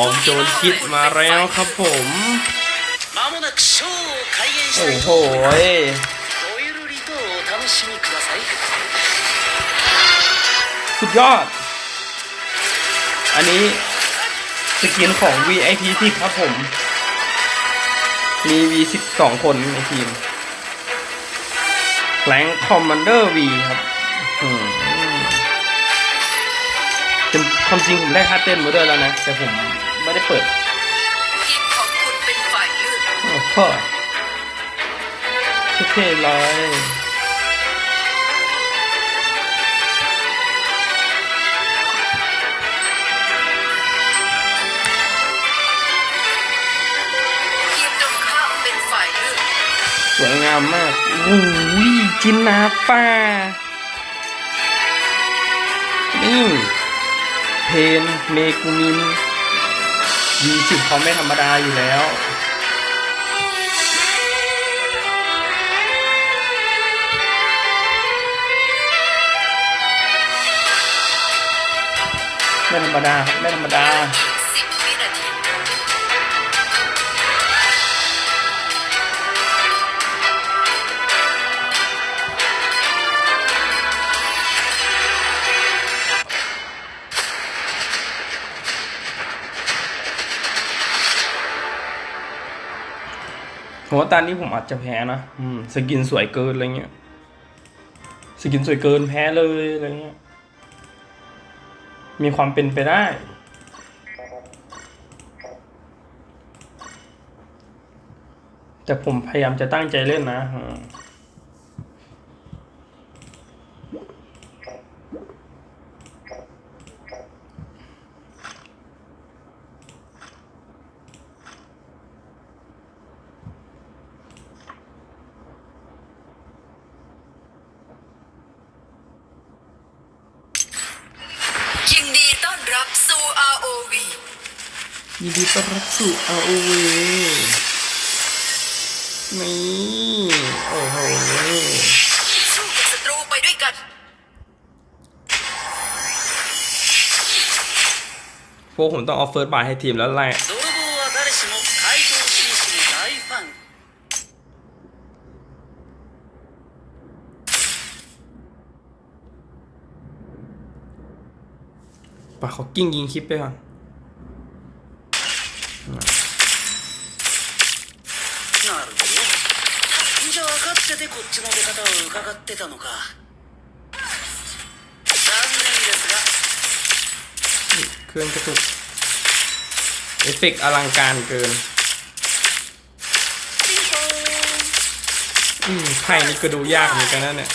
ผมโจนคิดมาแล้วครับผม โอ้โหสุดยอด อันนี้สกินของ VIP ที่ครับผม มี V12 คนในทีมแรงคอมมานเดอร์ V ครับความจริงผมได้ค่าเต้นมาด้วยแล้วนะ แต่ผม ไม่ได้เปิดทีมของคุณเป็นฝ่ายเลือกโอ้โหเท่ๆเลยทีมตรงข้ามเป็นฝ่ายเลือกสวยงามมากโอ้ยจินนาป่านี่เพนเมกุมิน มีสิบเขาไม่ธรรมดาอยู่แล้ว ไม่ธรรมดา ไม่ธรรมดา ผมว่าตอนนี้ผมอาจจะแพ้นะอืมสกินสวยเกินอะไรเงี้ย สกินสวยเกินแพ้เลยอะไรเงี้ย มีความเป็นไปได้ แต่ผมพยายามจะตั้งใจเล่นนะอืมยินดีต้อนรับสู่ ROV ยินดีต้อนรับสู่ ROV นี่ โอ้โห สู้กับศัตรูไปด้วยกัน พวกผมต้องเอาเฟิร์สบายให้ทีมแล้วแหละ 泥棒は誰しも怪盗紳士の大ファン ปะเขากิ้งยิงคลิปไปก่อน なるほどじゃあ分かっててこっちの出方を伺ってたのか残念ですが เครื่องกระตุก เอฟเฟกต์อลังการเกิน ピンポーン อืมไพ่นี่ก็ดูยากเหมือนกันนะเนี่ย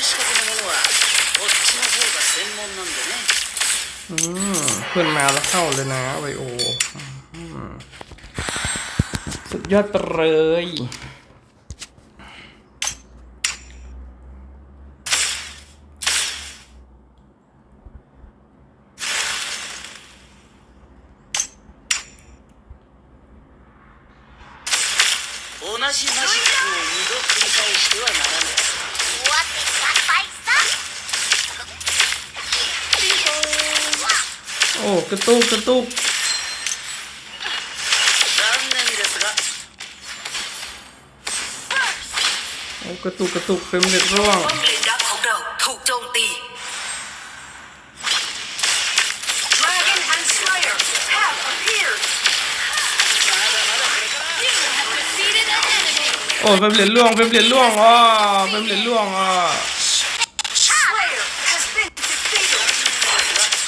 資格のものはこっちの方が専門なんでね อืมเพื่อนมาแล้วเข้าเลยนะไวโออืมสุดยอดไปเลย 同じマジックを二度繰り返してはならない โอ้กระตุกกระตุกโอ้กระตุกกระตุกเฟมเลยดร่วงโอ้ตีโอ้เฟมเล็ดร่วงเฟมเล็ดร่วงอ๋อเฟมเล็ดร่วงอ๋อ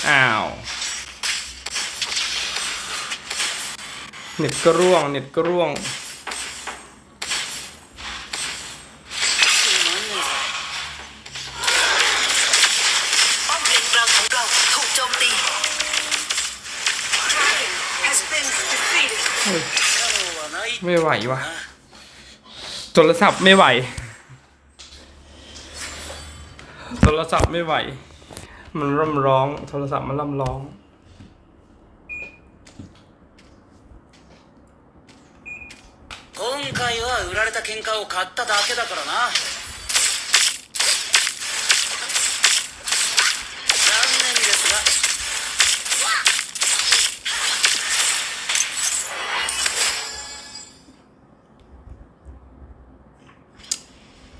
อ้าว เน็ตก็ร่วง เน็ตก็ร่วงไม่ไหววะโทรศัพท์ไม่ไหว โทรศัพท์ไม่ไหว มันร่ำร้อง โทรศัพท์มันร่ำร้อง 喧嘩を買っただけだからな残念ですが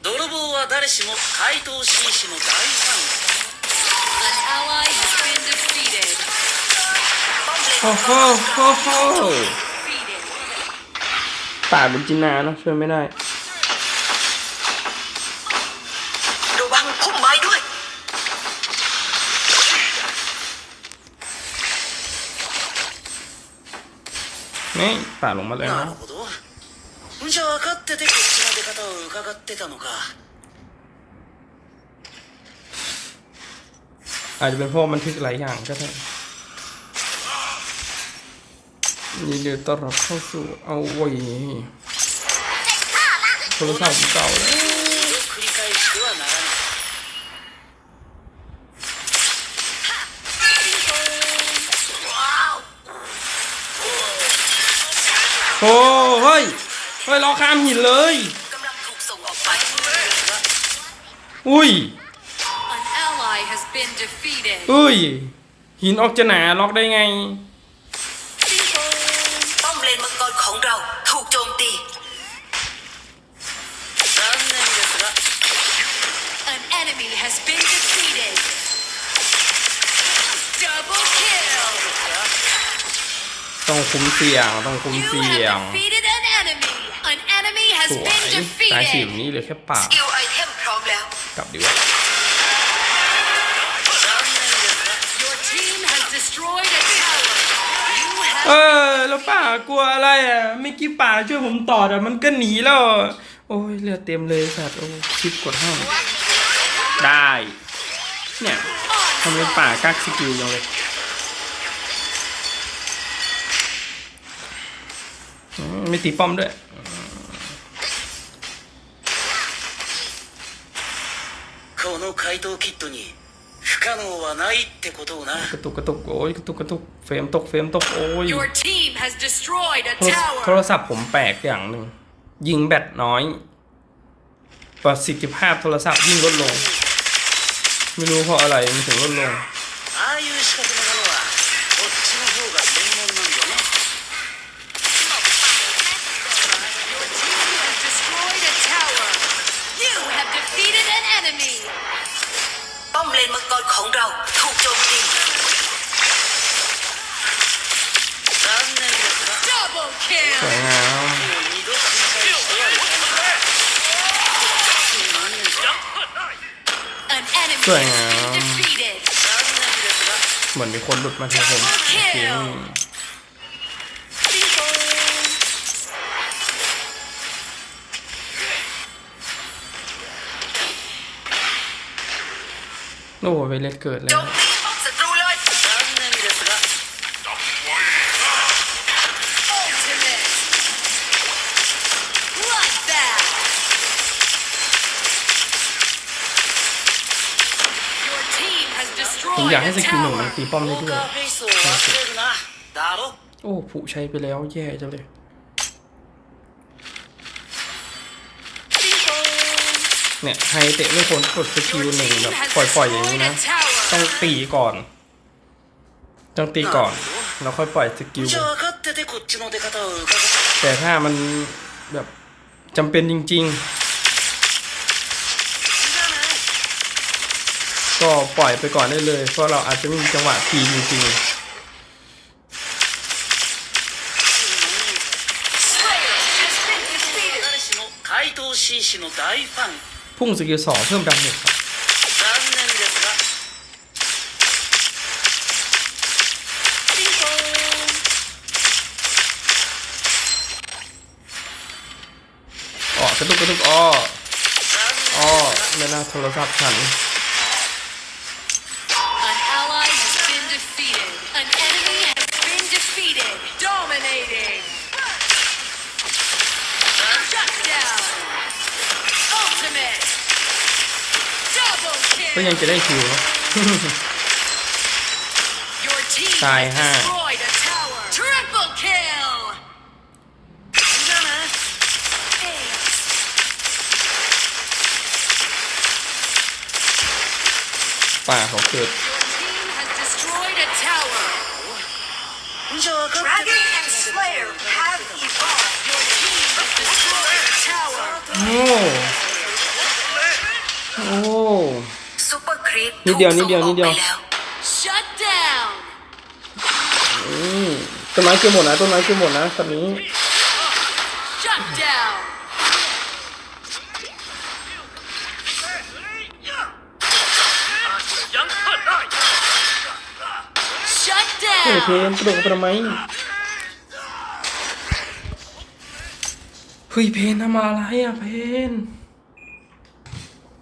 泥棒は誰しも怪盗紳士の大フ An ally has been defeated. ป้อมเลน โอ้โหโอ้โห Defeated. ป่าเป็นจินนาเนอะช่วยไม่ได้ นี่ป่าลงมาเลย ァンな นะ るほどじゃあ分かっててこっちの出方を伺ってたのか อาจจะเป็นเพราะบันทึกหลายอย่างก็ได้ยินดีต้อนรับเข้าสู่เอาไว้โทรศัพท์เก่าแล้ว โอ้เฮ้ยเฮ้ยเราข้ามหินเลยอุ้ยอุ้ย หินออกจะหนาล็อกได้ไง ป้อมเลนมังกรของเราถูกโจมตี An enemy. ต้องคุ้มเสี่ยง ต้องคุ้มเสี่ยง สวยตายสีแบนี้เหลือแค่ปากกลับดีกว่า เออ แล้วป่ากลัวอะไรอะไม่กี่ป่าช่วยผมต่อแต่มันก็หนีแล้ว โอ้ยเลือดเต็มเลยสัตว์ โอ้คลิปกดห้องได้ เนี่ยทำเป็นป่ากักสกิลยังเลย ไม่ตีป้อมด้วย この怪盗キットに不可能はないってことをな กระตุกกระตุกโอ้ยกระตุกกระตุกเฟรมตกเฟรมตกโอ้ย your team has destroyed a โทรโทร tower. ศัพท์ผมแปลกอย่างหนึ่งยิงแบตน้อย ประสิทธิภาพโทรศัพท์ยิ่งลดลง ไม่รู้เพราะอะไรมันถึงลดลง สวยงามเหมือนมีคนหลุดมาทางผมจริงโอ้โหเวเลตเกิดแล้ว ผอยากให้สกิลหนึ่งมันตีป้อมได้ด้วยโอ้ผูใช้ไปแล้วแย่จังเลยเนี่ยไฮเตะไม่คนกดสกิลหนึ่งแบบปล่อยๆอย่างนี้นะ ต้องตีก่อน ต้องตีก่อน แล้วค่อยปล่อยสกิล แต่ถ้ามันแบบจำเป็นจริง ๆ ก็ปล่อยไปก่อนได้เลย เพราะเราอาจจะมีจังหวะทีจริงๆพุ่งสกิลสองเพิ่มดาเมจครับอ๋อกระตุกกระตุกอ๋ออ๋อไม่น่าโทรศัพท์ฉัน ก็ยังจะได้คิวตายห้าป่าเขงเกิดโอ้โอ้ ซุปเปอร์ครีปนิดเดียวนิดเดียวนิดเดียวถูกส่งออกไปแล้ว Shut down. อืมต้นไม้เกินหมดนะต้นไม้เกินหมดนะตอนนี้ Shut down. Shut เฮ้ยเพ down. นกระโดดไปทำไมเฮ้ยเพนทำอะไรอะเพน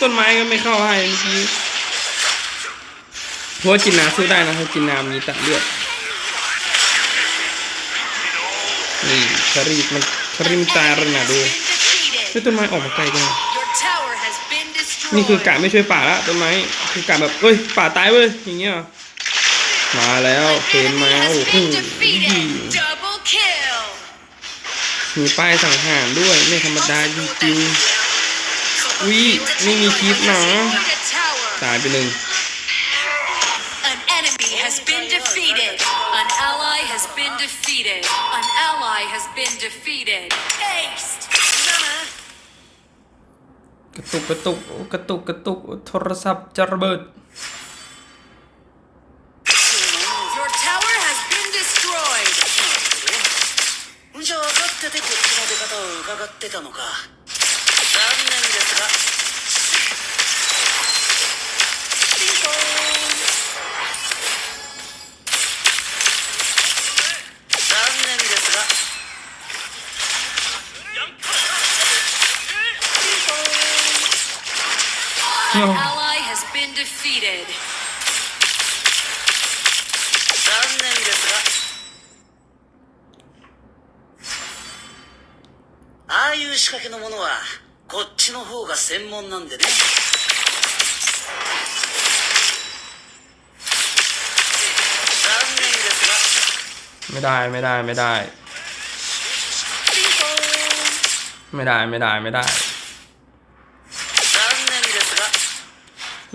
ต้นไม้ก็ไม่เข้าให้เมื่อกี้เพราะจินนาสู้ได้นะถ้าจินนามีตัดเลือดนี่คารีมันคาริมตาระนาดู Been เฮ้ยต้นไม้ออกมาไกลจังนี่คือกะไม่ช่วยป่าละต้นไม้คือกะแบบเอ้ยป่าตายเว้ยอย่างเงี้ยมาแล้วเพนมาโอ้โหมีป้ายสังหารด้วยไม่ธรรมดาจริงๆ วิไม่มีคลิปนะ Destroyed a tower. ตายไปหนึ่ง An enemy has been defeated. An ally has been defeated. An ally has been defeated. Aced. กระตุกกระตุกโอ้กระตุกกระตุกโทรศัพท์จะระเบิด Your tower has been destroyed. じゃあ分かっててこっちの出方を伺ってたのか An No. ally has been defeated. 残念ですがああいう仕掛けのものはこっちの方が専門なんでね残念ですが ไม่ได้ไม่ได้ไม่ได้ ピンポーン ไม่ได้ไม่ได้ไม่ได้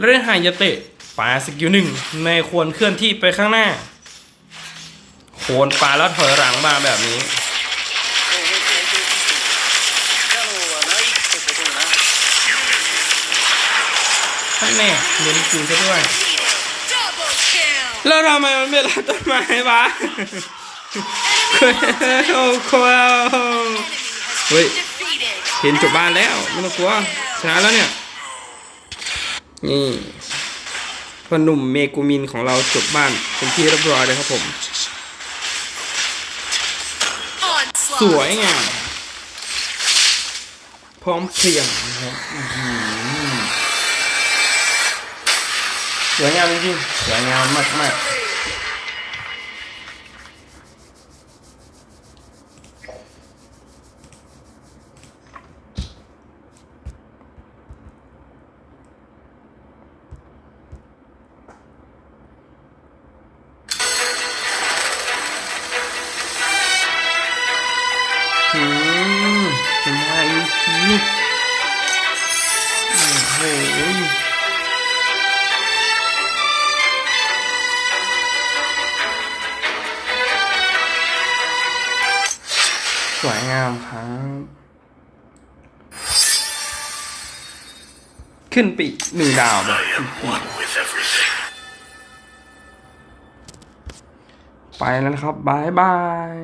เรื่องหายเตะปาสกิลหนึ่งในควรเคลื่อนที่ไปข้างหน้าโคนปาแล้วถอยหลังมาแบบนี้ ท่แม่เน้นกูซะด้วย แล้วทำไมมันไม่รักต้นไม้วะโอ้โหเฮ้ยเห็นจบบ้านแล้ว ไม่ต้องกลัวชนะแล้วเนี่ย นี่พ่อหนุ่มเมกูมินของเราจบบ้านเป็นที่เรียบร้อยเลยครับผม สวยงามพร้อมเพรียงนะครับสวยงามจริงๆสวยงามมากมากๆ สวยงามครับ ขึ้นปีหนึ่งดาวแบบไปแล้วครับบายบาย